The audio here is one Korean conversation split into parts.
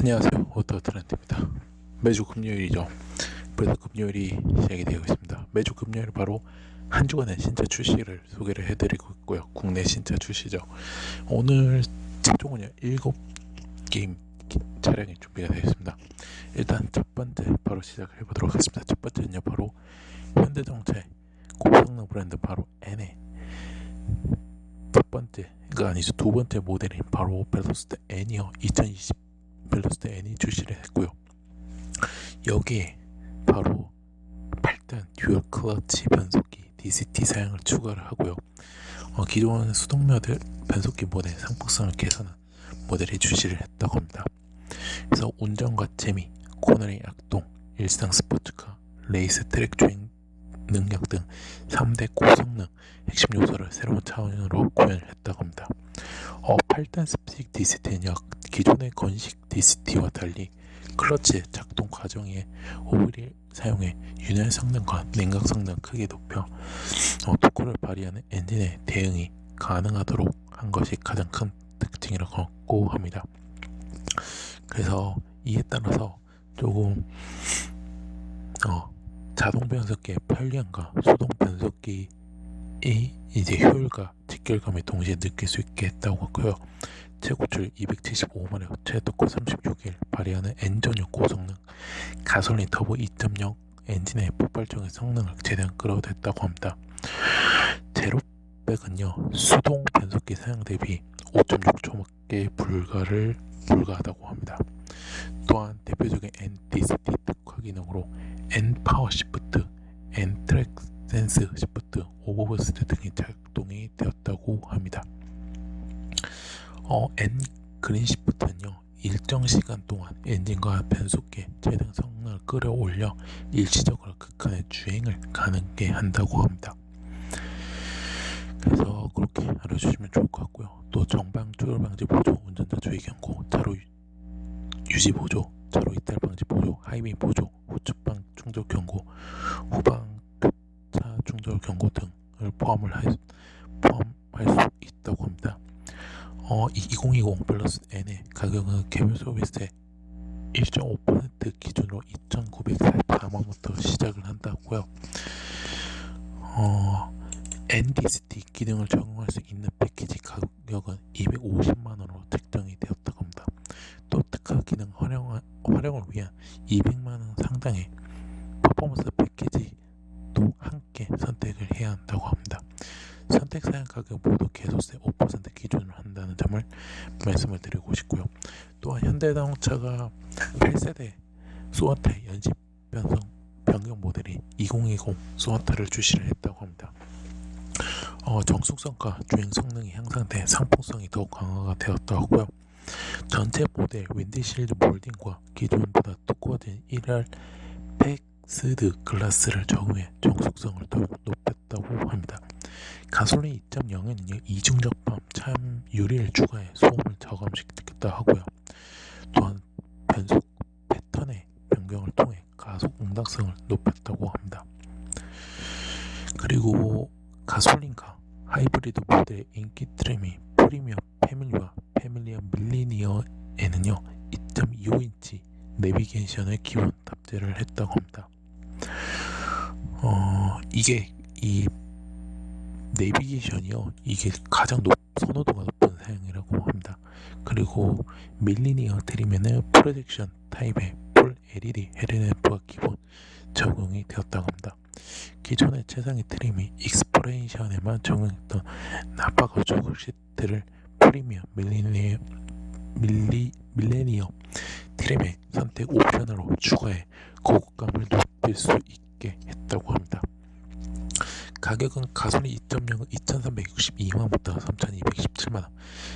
안녕하세요. 오토 트렌드입니다. 매주 금요일이죠. 그래서 금요일이 시작이 되어 있습니다. 매주 금요일 바로 한 주간의 신차 출시를 소개를 해드리고 있고요. 국내 신차 출시죠. 오늘 최종은요 7게임 차량이 준비가 되어 있습니다. 일단 첫 번째 바로 시작을 해보도록 하겠습니다. 첫 번째는요 바로 현대자동차의 고성능 브랜드 바로 N의 첫 번째가 아니죠. 두 번째 모델인 바로 벨로스트 N이요 2020 벨로스트 N이 출시를 했고요. 여기에 바로 8단 듀얼 클러치 변속기 DCT 사양을 추가를 하고요. 어, 기존 수동 모델 변속기 모델 상품성을 개선한 모델이 출시를 했다고 합니다. 그래서 운전과 재미, 코너링 약동, 일상 스포츠카, 레이스 트랙 주행 능력 등 3대 고성능 핵심 요소를 새로운 차원으로 구현을 했다고 합니다. 어, 8단 스픽 DCT는요, 기존의 건식 DCT와 달리 클러치 작동 과정에 오일을 사용해 윤활 성능과 냉각 성능 크게 높여 어, 토크를 발휘하는 엔진의 대응이 가능하도록 한 것이 가장 큰 특징이라고 합니다. 그래서 이에 따라서 조금 어, 자동 변속기의 편리함과 수동 변속기의 이제 효율과 직결감을 동시에 느낄 수 있게 했다고 하고요. 최고출 275마력, 최고가 36일 발휘하는 엔전용 고성능, 가솔린 터보 2.0 엔진의 폭발적인 성능을 최대한 끌어냈다고 합니다. 제로백은요 수동 변속기 사용 대비 5.6초밖에 불가를 불가하다고 합니다. 또한 대표적인 NDCT 특화 기능으로 N 파워 시프트, N 트랙 센스 시프트, 오버버스트 등이 작동이 되었다고 합니다. 어, N 그린 시프트는요 일정 시간 동안 엔진과 변속기 최대 성능을 끌어올려 일시적으로 극한의 주행을 가능하게 한다고 합니다. 그래서 그렇게 알아주시면 좋을 것 같고요. 또 정방 조율 방지 보조, 운전자 주의 경고, 차로 유지 보조, 차로 이탈 방지 보조, 하이빔 보조, 후측방 충돌 경고, 후방 차 충돌 경고 등을 포함을 할, 포함할 수 있다고 합니다. 어, 2020 플러스 N의 가격은 개별 서비스의 1.5% 기준으로 2,944만원부터 시작을 한다고요. 어, NDCT 기능을 적용할 수 있는 패키지 가격은 250만원으로 책정이 되었다고 합니다. 또 특화 기능 활용, 활용을 위한 200만원 상당의 퍼포먼스 패키지도 함께 선택을 해야 한다고 합니다. 선택 사양 가격 모두 개소세 5% 기준으로 한다는 점을 말씀을 드리고 싶고요. 또한 현대자동차가 8세대 소아타 연식 변성 변경 모델이 2020 소아타를 출시를 했다고 합니다. 어, 정숙성과 주행 성능이 향상돼 상품성이 더욱 강화가 되었다고 하고요. 전체 모델 윈디실드 몰딩과 기존보다 두꺼워진 1할 팩스드 글라스를 적용해 정숙성을 더욱 높였다고 합니다. 가솔린 2.0에는요 이중접합 참 유리를 추가해 소음을 저감시켰다 하고요. 또한 변속 패턴의 변경을 통해 가속 응답성을 높였다고 합니다. 그리고 가솔린과 하이브리드 모델의 인기 트림이 프리미엄 패밀리와 패밀리어 밀리니어에는요 2.25인치 내비게이션을 기본 탑재를 했다고 합니다. 어 이게 이 내비게이션이요 이게 가장 높, 선호도가 높은 사양이라고 합니다. 그리고 밀리니어 트림에는 프로젝션 타입의 풀 LED 헤드램프가 기본 적용이 되었다고 합니다. 기존의 최상위 트림이 익스프레이션에만 적용했던 나파가 조국 시트를 프리미엄 밀리니어 밀리 밀레니엄 트림의 선택 옵션으로 추가해 고급감을 높일 수 있게 했다고 합니다. 가격은 가솔린 2.0은 2,362만원부터 3,217만원.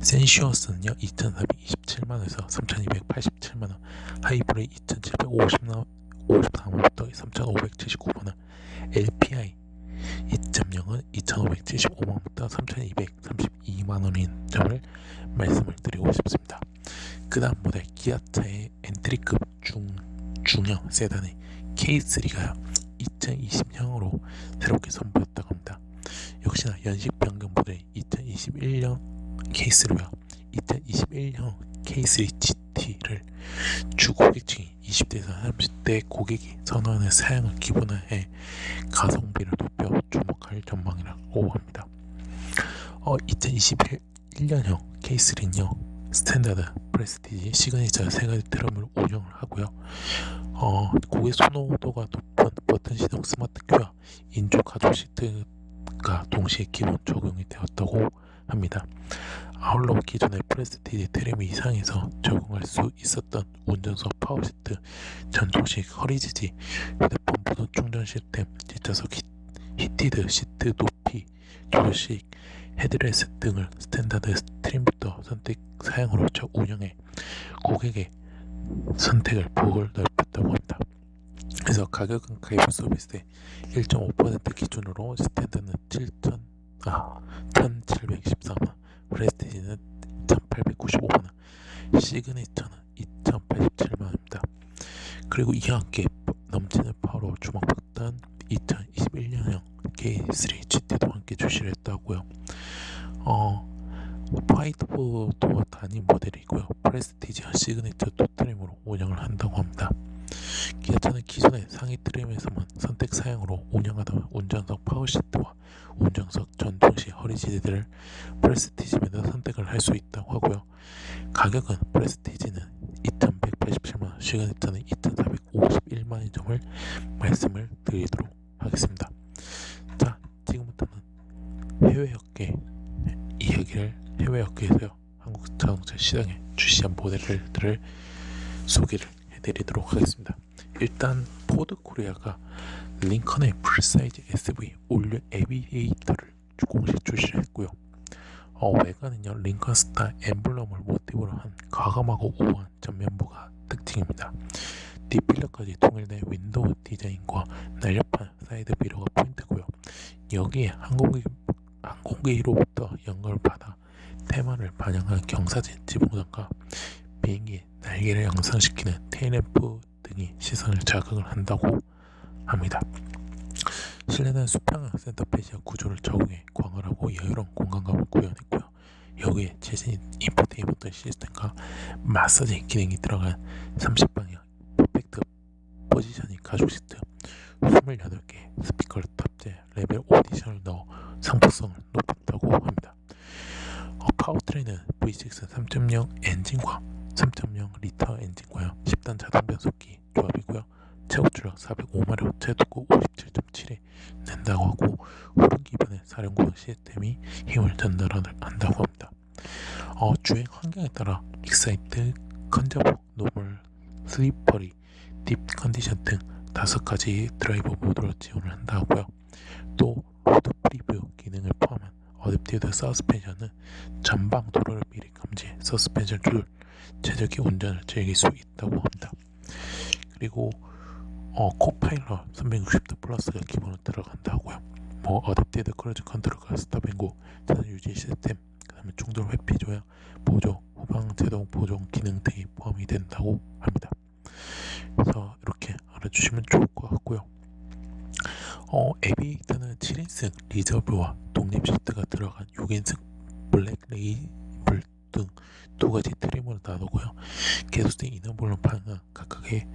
센슈어스는요 2,427만원에서 3,287만원. 하이브리 2,750만원 54만원부터 3,579만원. LPI 2.0은 2,575만원부터 3,232만원인 점을 말씀을 드리고 싶습니다. 그 다음 모델 기아차의 엔트리급 중, 중형 세단의 K3가요 2020형으로 새롭게 선보였다고 합니다. 역시나 연식 변경 모델 2021년 K3로요 2021형 K3 GT를 20대에서 30대 고객이 선호하는 사양을 기본화해 가성비를 높여 주목할 전망이라고 합니다. 어, 2021년형 K3는요 스탠다드, 프레스티지, 시그니처 세 가지 트럼을 운영을 하고요. 어, 고객 선호도가 높은 버튼 시동 스마트 큐와 인조 가죽 시트가 동시에 기본 적용이 되었다고 합니다. 아울러 기존의 프레스티지 트림 이상에서 적용할 수 있었던 운전석 파워 시트, 전동식 허리지지, 휴대폰 무선 충전 시스템, 뒷좌석 히, 히티드 시트 높이, 조식, 헤드레스 등을 스탠다드 트림부터 선택 사양으로 저 운영해 고객의 선택을 폭을 넓 혔다고 합니다. 그래서 가격은 가입 서비스의 1.5% 기준으로 스탠드는 7천 아 1,713원, 프레스티지는 1,895원, 시그니처는 2,087만 원입니다. 그리고 이와 함께 넘치는 파워로 주목받던 2021년형 K3 GT도 함께 출시를 했다고요. 어, 화이트보드 단위 모델이고요. 프레스티지와 시그니처 두 트림 상위 트림에서만 선택 사양으로 운영하던 운전석 파워시트와 운전석 전동식 허리지들을 프레스티지면서 선택을 할 수 있다고 하고요. 가격은 프레스티지는 2,187만원, 시그니처는 2,451만원 점을 말씀을 드리도록 하겠습니다. 자, 지금부터는 해외 업계 이야기를 해외 업계에서요 한국 자동차 시장에 출시한 모델들을 소개를 해드리도록 하겠습니다. 일단 포드 코리아가 링컨의 풀사이즈 SV 올류 에비에이터를 공식 출시를 했고요. 어, 외관은요 링컨 스타 엠블럼을 모티브로 한 과감하고 우아한 전면부가 특징입니다. 뒷필러까지 통일된 윈도우 디자인과 날렵한 사이드 미러가 포인트고요. 여기에 항공기 항공기로부터 영감을 받아 테마를 반영한 경사진 지붕선과 비행기 날개를 양상시키는 테일램프 등이 시선을 자극을 한다고 합니다. 실내는 수평형 센터페시아 구조를 적용해 광활하고 여유로운 공간감을 구현했고요. 여기에 최신 인포테인먼트 시스템과 마사지 기능이 들어간 30방향 퍼펙트 포지셔닝 가죽 시트 28개 스피커를 탑재 레벨 오디션을 넣어 상품성을 높였다고 합니다. 어, 파워트레인은 V6 3.0 엔진과 3.0 리터 엔진과요 10단 자동 변속기 조합이고요 최고 출력 405마력 최고급 57.7에 낸다고 하고 후륜 기반의 사령부 시스템이 힘을 전달한다고 합니다. 어, 주행 환경에 따라 익사이트, 컨저버, 노멀, 슬리퍼리, 딥 컨디션 등 다섯 가지 드라이버 모드로 지원을 한다고요. 또 로드 프리뷰 기능을 포함한 어댑티드 서스펜션은 전방 도로를 미리 감지해 서스펜션 줄 최적의 운전을 즐길 수 있다고 합니다. 그리고 어, 코파일럿 360도 플러스가 기본으로 들어간다고요. 뭐 어댑티드 크루즈 컨트롤과 스탑앤고 자산 유지 시스템, 그다음에 충돌 회피 조약, 보조, 후방 제동 보정 기능 등이 포함이 된다고 합니다. 그래서 이렇게 알아주시면 좋을 것 같고요. 어, 에비에이터는 7인승 리저브와 독립 시트가 들어간 6인승 블랙 레이블 등 두 가지 트림으로 나누고요. 개수된 인어블론 판은 각각의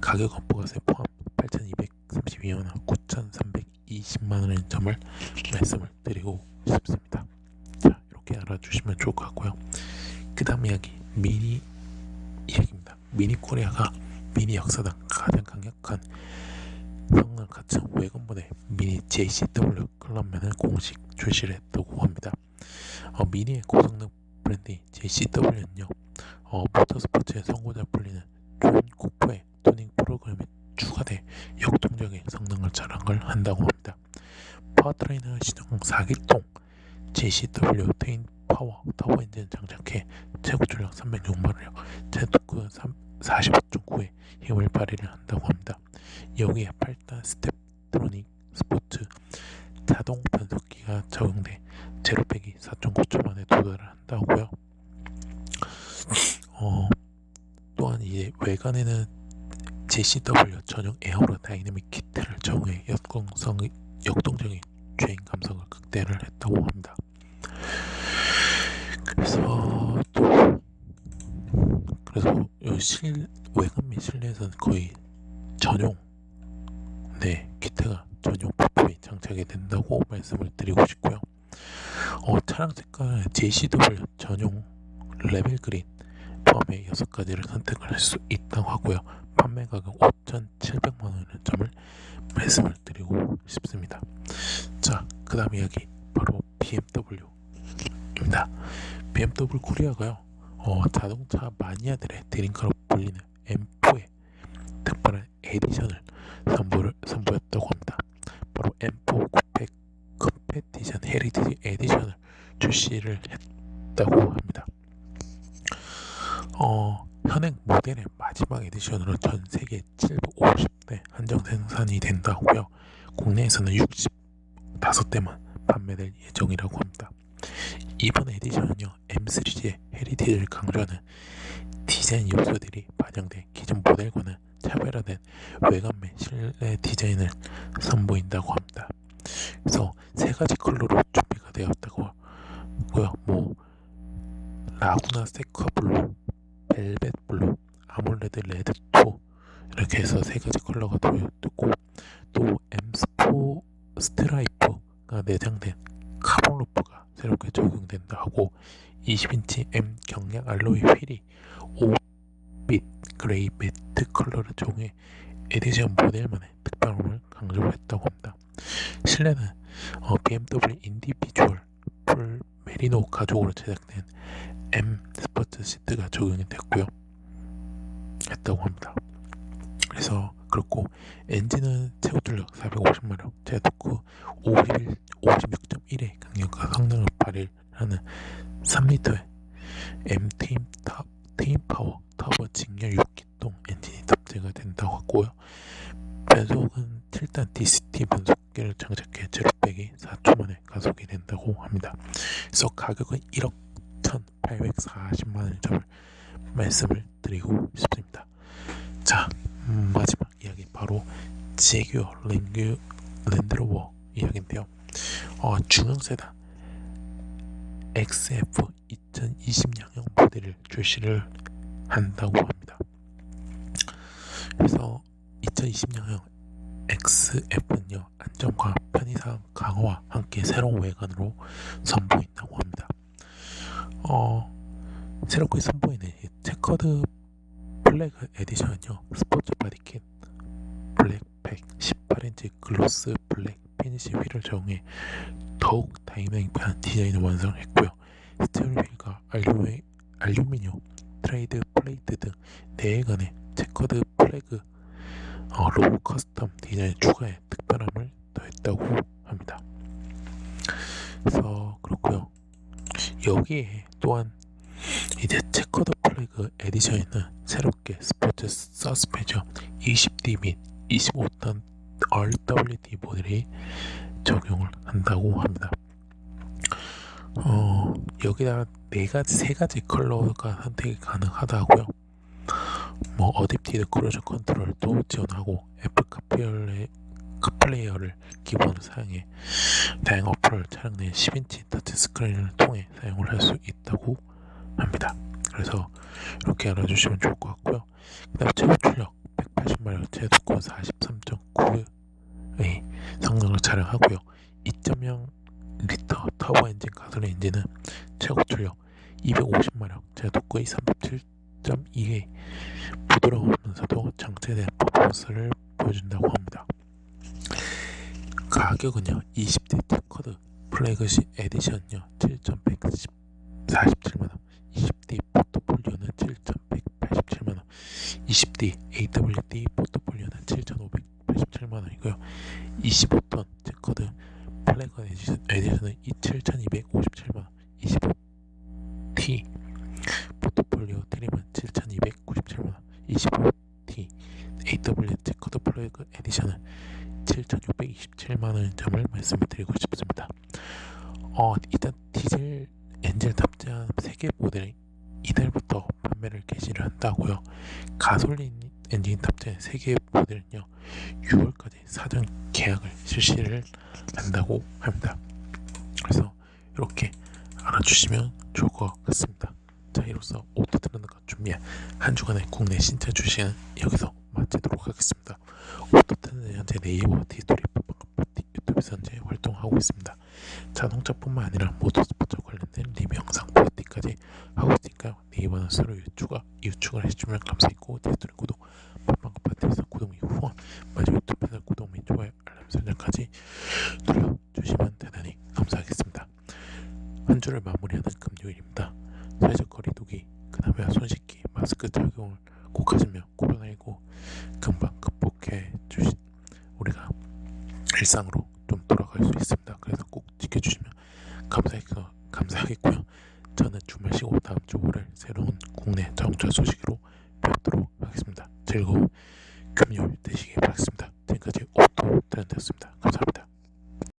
가격 업보가세 포함 8,232원, 9,320만 원인 점을 말씀을 드리고 싶습니다. 자, 이렇게 알아주시면 좋을 것 같고요. 그 다음 이야기 미니 이야기입니다. 미니 코리아가 미니 역사상 가장 강력한 성능 갖춘 외관모델 미니 JCW 클럽면을 공식 출시를 했다고 합니다. 어, 미니의 고성능 브랜드 JCW는요, 어, 모터 스포츠의 선구자 불리는 좋은 국보의 tuning 프로그램이 추가돼 역동적인 성능을 자랑을 한다고 합니다. 파워트레인은 시동 4기통 JCW 테인 파워 터보 엔진 장착해 최고 출력 306마력, 최토크 45.9의 힘을 발휘를 한다고 합니다. 여기에 8단 스텝트로닉 스포츠 자동 변속기가 적용돼 제로백이 4.9초 만에 도달을 한다고요. 어, 또한 이제 외관에는 JCW 전용 에어로 다이내믹 키트를 적용해 역동성 역동적인 주행 감성을 극대화를 했다고 합니다. 그래서 또 그래서 실 외관 및 실내에서는 거의 전용 네 기태가 전용 부품이 장착이 된다고 말씀을 드리고 싶고요. 어, 차량 색깔은 JCW 전용 레벨 그린 포함해 6가지를 선택을 할 수 있다고 하고요. 판매 가격 5,700만 원의 점을 말씀을 드리고 싶습니다. 자, 그 다음 이야기 바로 BMW입니다. BMW 코리아가요. 어, 자동차 마니아들의 드림카로 불리는 M4의 특별한 에디션을 선보였다고 합니다. 바로 M4 900 컴페티션 헤리티지 에디션을 출시를 했다고 합니다. 어, 현행 모델의 마지막 에디션으로 전 세계 750대 한정 생산이 된다고요. 국내에서는 65대만 판매될 예정이라고 합니다. 이번 에디션은요 M3의 헤리티지를 강조하는 디자인 요소들이 반영된 기존 모델과는 차별화된 외관 및 실내 디자인을 선보인다고 합니다. 그래서 세 가지 컬러로 준비가 되었다고 하고요. 뭐 라구나 세카 블루, 벨벳 블루, 아몰레드 레드 2 이렇게 해서 세 가지 컬러가 되었고 또 M4 스트라이프가 내장된 카본 루프가 새롭게 적용된다 하고 20인치 M 경량 알로이 휠이 5빛 그레이 매트 컬러를 적용해 에디션 모델만의 특별함을 강조했다고 합니다. 실내는 어, BMW 인디비주얼 풀 메리노 가죽으로 제작된 M 스포츠 시트가 적용이 됐고요. 했다고 합니다. 그래서 그렇고 엔진은 최고 출력 450마력, 제토크 51, 56.1의 강력한 성능을 발휘하는 3리터의 M 테임 타 테임 파워 터보 직렬 6기동 엔진이 탑재가 된다고 하고요. 변속은 7단 DCT 변속기를 장착해 제로백이 4초 만에 가속이 된다고 합니다. 그래서 가격은 1억 1,840만 원의 점을 말씀을 드리고 싶습니다. 자, 음, 마지막 이야기 바로 제규어 랜드, 랜드로버 이야기인데요. 어, 중형 세단 XF 2020년형 모델을 출시를 한다고 합니다. 그래서 2020년형 XF는요 안정과 편의상 강화와 함께 새로운 외관으로 선보인다고 합니다. 어, 새롭게 선보이는 이 체커드 플래그 에디션은요 스포츠 바디킷 블랙팩 18인치 글로스 블랙 피니시 휠을 적용해 더욱 다이나믹한 디자인을 완성했고요. 스티어링 휠과 알루미, 알루미늄 트레이드 플레이트 등 4개간의 체커드 플래그 어, 로고 커스텀 디자인 추가에 특별함을 더했다고 합니다. 그래서 그렇고요. 여기에 또한 이제 체커드 플래그 에디션에는 새롭게 스포츠 서스펜션 20D 및 25톤 RWD 모델이 적용을 한다고 합니다. 어, 여기다 네 가지, 세 가지 컬러가 선택이 가능하다고요. 뭐 어댑티드 크루즈 컨트롤도 지원하고 애플 카플레이, 카플레이어를 기본으로 사용해 다양한 어플을 차량 내 10인치 터치 스크린을 통해 사용을 할 수 있다고 합니다. 그래서 이렇게 알아주시면 좋을 것 같고요. 그 다음 최고 출력 180마력 제도권 43.9의 성능을 자랑하고요. 2.0 리터 터보 엔진 가솔린 엔진은 최고 출력 250마력 제도권의 37.2의 부드러우면서도 장착된 퍼포먼스를 보여준다고 합니다. 가격은요 20대 테커드 플래그십 에디션요 7,147만원. 20D 포트폴리오는 7,187만원. 20D AWD 포트폴리오는 7,587만원이고요. 25톤 테커드 플래그 에디션, 에디션은 7,257만원. 25T 포트폴리오 트림은 7,297만원 25T AW 테커드 플래그 에디션은 7,627만원의 점을 말씀을 드리고 싶습니다. 어, 일단 디젤 탑재한 3개 모델이 이달부터 판매를 개시를 한다고요. 가솔린 엔진 탑재한 3개 모델은요. 6월까지 사전 계약을 실시를 한다고 합니다. 그래서 이렇게 알아주시면 좋을 것 같습니다. 자 이로서 오토트렌드가 준비한 한 주간의 국내 신차 주식은 여기서 마치도록 하겠습니다. 오토트렌드 현재 네이버 디스토리 유튜브에서 현재 활동하고 있습니다. 자동차뿐만 아니라 모터스포츠 관련된 리뷰 영상 보티까지 하고 있으니까 네이버는 서로 유추가 유축을 해주면 감사했고 디스토리 구독 팟빵 파티에서 구독 및 후원 마지막 유튜브 채널 구독 및 좋아요 알람 설정까지 눌러주시면 대단히 감사하겠습니다. 한 주를 마무리하는 금요일입니다. 사회적 거리 두기, 그 다음에 손 씻기, 마스크 착용을 꼭 하시며 코로나19 금방 극복해 주신 우리가 일상으로 좀 돌아갈 수 있습니다. 그래서 꼭 지켜주시면 감사하겠, 감사하겠고요. 저는 주말 쉬고 다음 주 월요일 새로운 국내 자동차 소식으로 뵙도록 하겠습니다. 즐거운 금요일 되시길. 감사합니다.